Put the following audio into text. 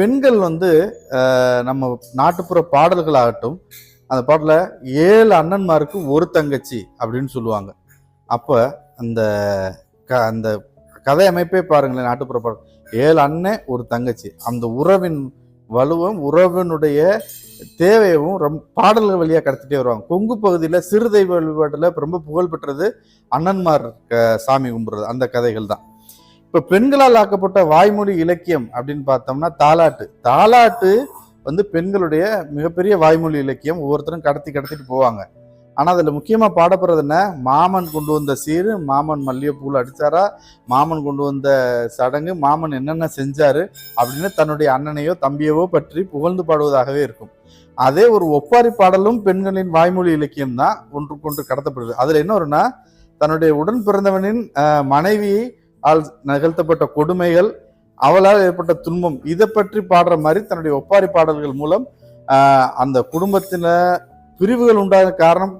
பெண்கள் வந்து நம்ம நாட்டுப்புற பாடல்களாகட்டும் அந்த பாட்டில் ஏழு அண்ணன்மாருக்கு ஒரு தங்கச்சி அப்படின்னு சொல்லுவாங்க. அப்போ அந்த க அந்த கதை அமைப்பே பாருங்களேன் நாட்டுப்புற பாடல். ஏழு அண்ணன் ஒரு தங்கச்சி. அந்த உறவின் வலுவும் உறவினுடைய தேவையவும் ரொம்ப பாடல்கள் வழியாக கடத்திட்டே வருவாங்க. கொங்கு பகுதியில் சிறு வழிபாட்டில் ரொம்ப புகழ்பெற்றது அண்ணன்மார் சாமி கும்பிட்றது அந்த கதைகள் தான். இப்போ பெண்களால் ஆக்கப்பட்ட வாய்மொழி இலக்கியம் அப்படின்னு பார்த்தோம்னா தாலாட்டு. தாலாட்டு வந்து பெண்களுடைய மிகப்பெரிய வாய்மொழி இலக்கியம். ஒவ்வொருத்தரும் கடத்தி கடத்திட்டு போவாங்க. ஆனால் அதில் முக்கியமாக பாடப்படுறது என்ன? மாமன் கொண்டு வந்த சீரு மாமன் மல்லிகைப்பூவில் அடித்தாரா மாமன் கொண்டு வந்த சடங்கு மாமன் என்னென்ன செஞ்சாரு? அப்படின்னு தன்னுடைய அண்ணனையோ தம்பியவோ பற்றி புகழ்ந்து பாடுவதாகவே இருக்கும். அதே ஒரு ஒப்பாரி பாடலும் பெண்களின் வாய்மொழி இலக்கியம் தான் ஒன்றுக்கொன்று கடத்தப்படுது. அதில் என்ன வரும்னா தன்னுடைய உடன் பிறந்தவனின் மனைவியை ஆள் ஆல் நிகழ்த்தப்பட்ட கொடுமைகள் அவளால் ஏற்பட்ட துன்பம் இதை பற்றி பாடுற மாதிரி தன்னுடைய ஒப்பாரி பாடல்கள் மூலம் அந்த குடும்பத்தின பிரிவுகள் உண்டாத காரணம்